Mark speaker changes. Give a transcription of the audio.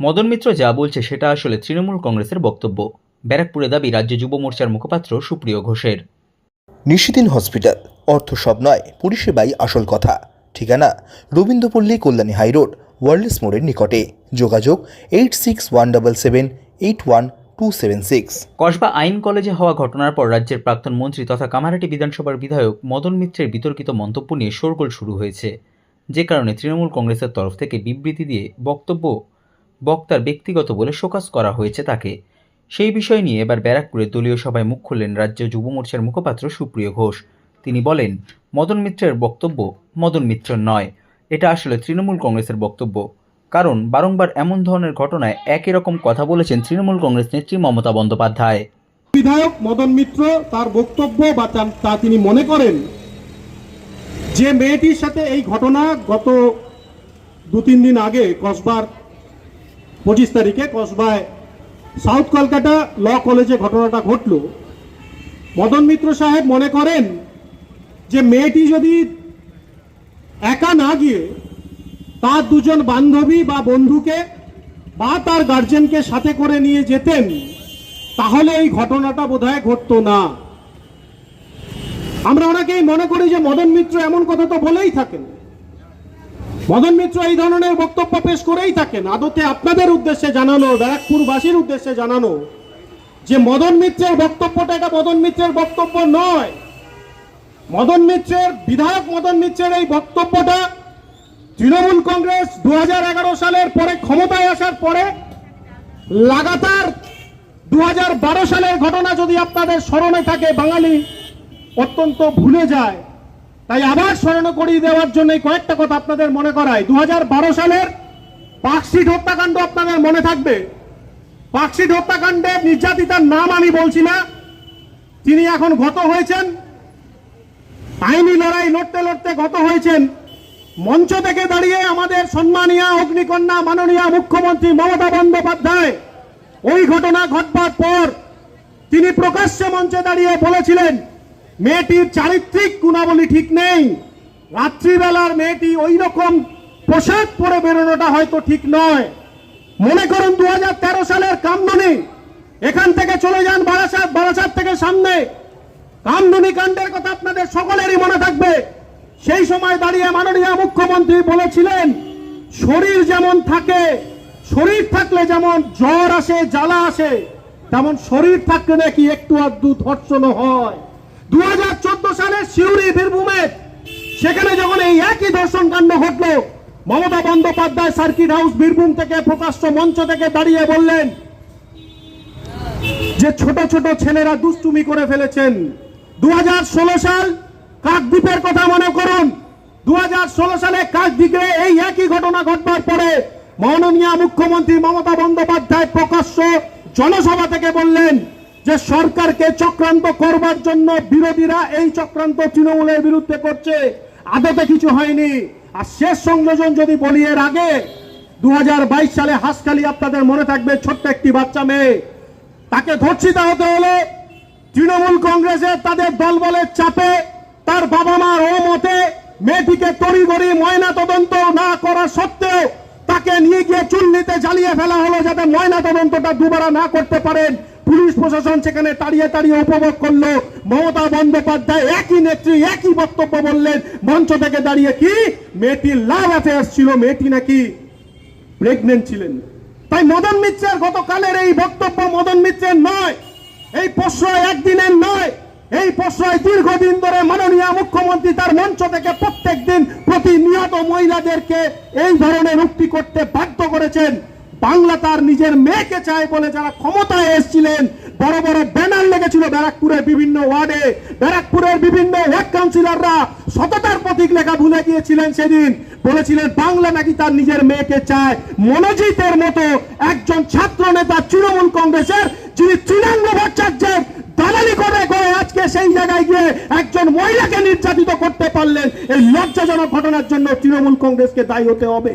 Speaker 1: মদন মিত্র যা বলছে সেটা আসলে তৃণমূল কংগ্রেসের বক্তব্য। ব্যারাকপুরে দাবি রাজ্য যুব মোর্চার মুখপাত্র সুপ্রিয় ঘোষের।
Speaker 2: নিশিদিন হসপিটাল অর্থ সব নয় পরিষেবাই আসল কথা। ঠিকানা রবীন্দ্রপল্লী কল্যাণী হাইরোড ওয়ার্ল্ডস মোড়ের নিকটে। যোগাযোগ eight six one double seven eight one two seven six.
Speaker 1: Kasba আইন কলেজে হওয়া ঘটনার পর রাজ্যের প্রাক্তন মন্ত্রী তথা কামারহাটি বিধানসভার বিধায়ক মদন মিত্রের বিতর্কিত মন্তব্য নিয়ে শোরগোল শুরু হয়েছে। যে কারণে তৃণমূল কংগ্রেসের তরফ থেকে বিবৃতি দিয়ে বক্তব্য বক্তার ব্যক্তিগত বলে শোকাস করা হয়েছে তাকে। সেই বিষয় নিয়ে এবার ব্যারাকপুরে দলীয় সভায় মুখ খুললেন রাজ্য যুব মোর্চার মুখপাত্র সুপ্রিয় ঘোষ। তিনি বলেন, মদন মিত্রের বক্তব্য মদন মিত্র নয়। এটা আসলে তৃণমূল কংগ্রেসের বক্তব্য। কারণ বারংবার এমন ধরনের ঘটনায় একই রকম কথা বলেছেন তৃণমূল কংগ্রেস নেত্রী মমতা বন্দ্যোপাধ্যায়।
Speaker 3: বিধায়ক মদন মিত্র তার বক্তব্য বা তা তিনি মনে করেন যে মেয়েটির সাথে এই ঘটনা গত দু তিন দিন আগে কসবার পঁচিশ তারিখে কসবায় সাউথ কলকাতা ল কলেজে ঘটনাটা ঘটল। মদন মিত্র সাহেব মনে করেন যে মেয়েটি যদি একা না গিয়ে তার দুজন বান্ধবী বা বন্ধুকে বা তার গার্জেনকে সাথে করে নিয়ে যেতেন, তাহলে এই ঘটনাটা বোধহয় ঘটতো না। আমরা অনেকেই মনে করি যে মদন মিত্র এমন কথা তো বলেই থাকেন। মদন মিত্র এই ধরনের বক্তব্য পেশ করেই থাকেন। আদতে আপনাদের উদ্দেশ্যে জানানো, ব্যারাকপুরবাসীর উদ্দেশ্যে জানানো যে, মদন মিত্রের বক্তব্যটা এটা মদন মিত্রের বক্তব্য নয়। মদন মিত্রের, বিধায়ক মদন মিত্রের এই বক্তব্যটা তৃণমূল কংগ্রেস দু হাজার এগারো সালের পরে ক্ষমতায় আসার পরে লাগাতার দু হাজার বারো সালের ঘটনা যদি আপনাদের স্মরণে থাকে, বাঙালি অত্যন্ত ভুলে যায়। তাই আবার স্মরণ করিয়ে দেওয়ার জন্য কয়েকটা কথা আপনাদের মনে করায় দু হাজার বারো সালের পাকশিট হত্যাকাণ্ড আপনাদের মনে থাকবে? পাকশিট হত্যাকাণ্ডে নির্যাতিতার নাম আমি বলছি না। তিনি এখন গত হয়েছেন। আইনি লড়াই লড়তে লড়তে গত হয়েছেন। মঞ্চ থেকে দাঁড়িয়ে আমাদের সম্মানীয় অগ্নিকন্যা, মাননীয় মুখ্যমন্ত্রী মমতা বন্দ্যোপাধ্যায়, ওই ঘটনা ঘটবার পর তিনি প্রকাশ্যে মঞ্চে দাঁড়িয়ে বলেছিলেন মেয়েটির চারিত্রিক গুণাবলী ঠিক নেই। রাত্রিবেলার মেয়েটি ওই রকম পোশাক পরে বেরোনোটা হয়তো ঠিক নয়। মনে করুন দু সালের কামদনি। এখান থেকে চলে যান বারাসাত বারাসাত থেকে সামনে। কামদুনি কাণ্ডের কথা আপনাদের সকলেরই মনে থাকবে। সেই সময় দাঁড়িয়ে মাননীয় মুখ্যমন্ত্রী বলেছিলেন, শরীর যেমন থাকে, শরীর থাকলে যেমন জ্বর আসে, জ্বালা আসে, তেমন শরীর থাকলে নাকি একটু আধটু ধর্ষণ হয়। দু সালের সিউড়ি বীরভূমে সেখানে যখন এই একই ধর্ষণ কাণ্ড ঘটলো, মমতা বন্দ্যোপাধ্যায় সার্কিট হাউস বীরভূম থেকে প্রকাশ্য মঞ্চ থেকে দাঁড়িয়ে বললেন যে ছোট ছোট ছেলেরা দুষ্টুমি করে ফেলেছেন। দুহাজার ষোলো সাল কাকদ্বীপের কথা মনে করুন। দু হাজার ষোলো সালে কাকদ্বীপে এই একই ঘটনা ঘটবার পরে মাননীয় মুখ্যমন্ত্রী মমতা বন্দ্যোপাধ্যায় প্রকাশ্য জনসভা থেকে বললেন যে সরকারকে চক্রান্ত করবার জন্য বিরোধীরা এই চক্রান্ত তৃণমূলের বিরুদ্ধে করছে, আদতে কিছু হয়নি। আর শেষ সংযোজন যদি বলি এর আগে দু সালে হাসখালি আপনাদের মনে থাকবে ছোট্ট একটি বাচ্চা মেয়ে। তাকে ধর্ষিত হতে হলো তৃণমূল কংগ্রেসের তাদের দলবলের চাপে, তার বাবা মার ও মতে মেয়েটিকে তড়িগড়ি ময়না তদন্ত না করা সত্ত্বেও তাকে নিয়ে গিয়ে চুল্লিতে জ্বালিয়ে ফেলা হলো যাতে ময়না তদন্তটা দুবারা না করতে পারেন। পুলিশ প্রশাসন সেখানে তাড়িয়ে তাড়িয়ে উপভোগ করল। মমতা বন্দ্যোপাধ্যায় একই নেত্রী, একই বক্তব্য বললেন। মঞ্চ থেকে দাঁড়িয়ে কি? মেয়েটির লাভ অ্যাফেয়ার্স ছিল মেয়েটি নাকি প্রেগনেন্ট ছিলেন। তাই মদন মিত্রের গতকালের এই বক্তব্য মদন মিত্রের নয়। এই প্রশ্রয় একদিনের নয়। এই প্রশ্রয় দীর্ঘদিন ধরে মাননীয় মুখ্যমন্ত্রী তার মঞ্চ থেকে প্রত্যেক দিন প্রতিনিয়ত মহিলাদেরকে এই ধরনের উক্তি করতে বাধ্য করেছেন। বাংলা তার নিজের মেয়েকে চায় বলে যারা ক্ষমতায় এসেছিলেন, বড় বড় ব্যানার লেগেছিল ব্যারাকপুরের বিভিন্ন ওয়ার্ডে। ব্যারাকপুরের বিভিন্ন ওয়ার্ড কাউন্সিলররা সততার প্রতীক লেখা ভুলে গিয়েছিলেন সেদিন। বলেছিলেন, বাংলা নাকি তার নিজের মেয়েকে চায়? মনোজিতের মতো একজন ছাত্র নেতা তৃণমূল কংগ্রেসের, যিনি তৃণাঙ্গ ভট্টাচার্যের দালালি করে করে আজকে সেই জায়গায় গিয়ে একজন মহিলাকে নির্যাতিত করতে পারলেন। এই লজ্জাজনক ঘটনার জন্য তৃণমূল কংগ্রেসকে দায়ী হতে হবে।